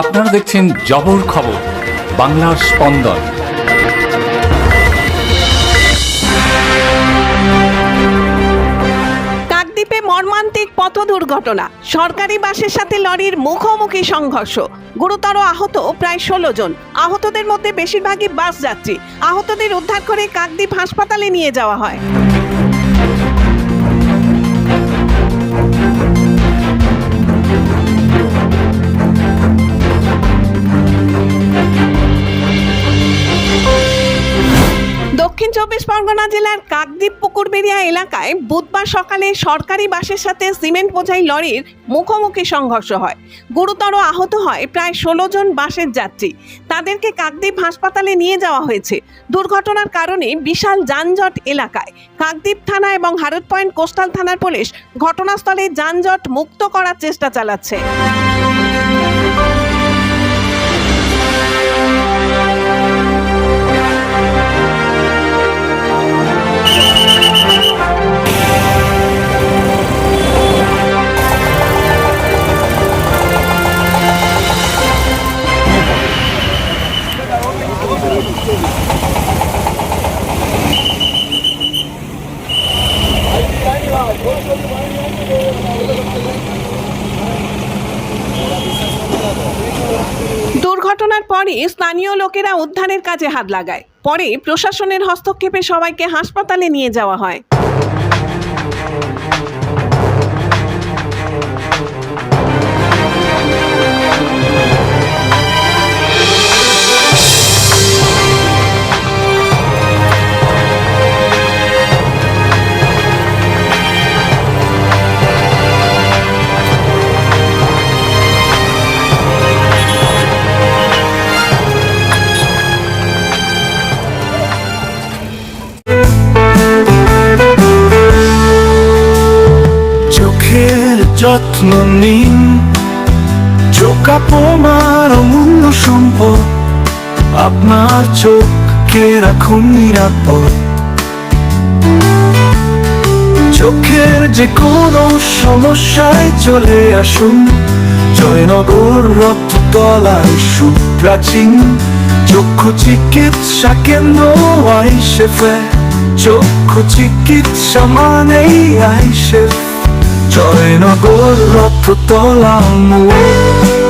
আপনারা দেখছেন জবর খবর, বাংলার স্পন্দন। কাকদ্বীপে মর্মান্তিক পথ দুর্ঘটনা, সরকারি বাসের সাথে লরির মুখোমুখি সংঘর্ষ। গুরুতর আহত প্রায় ষোলো জন। আহতদের মধ্যে বেশিরভাগই বাস যাত্রী। আহতদের উদ্ধার করে কাকদ্বীপ হাসপাতালে নিয়ে যাওয়া হয়। চব্বিশ পরগনা জেলার কাকদ্বীপ পুকুরবেড়িয়া এলাকায় বুধবার সকালে সরকারি বাসের সাথে সিমেন্ট বোঝাই লরির মুখোমুখি সংঘর্ষ হয়। গুরুতর আহত হয় প্রায় ষোলো জন বাসের যাত্রী। তাদেরকে কাকদ্বীপ হাসপাতালে নিয়ে যাওয়া হয়েছে। দুর্ঘটনার কারণে বিশাল যানজট এলাকায়। কাকদ্বীপ থানা এবং হারত পয়েন্ট কোস্টাল থানার পুলিশ ঘটনাস্থলে যানজট মুক্ত করার চেষ্টা চালাচ্ছে। দুর্ঘটনার পরে স্থানীয় লোকেরা উদ্ধারের কাজে হাত লাগায়। পরে প্রশাসনের হস্তক্ষেপে সবাইকে হাসপাতালে নিয়ে যাওয়া হয়। চোখের যত্ন নিন। চোখ আপনার অমূল্য সম্পদ। আপনার চোখকে রাখুন নিরাপদ। চোখের যে কোনো সমস্যায় চলে আসুন। জয়নগর রক্ততলায় সুপ্রাচীন। চক্ষু চিকিৎসা কেন্দ্র আইসেফে চক্ষু চিকিৎসা মানেই আইসেফ। Trời nó cố rót thuốc tố lao mùa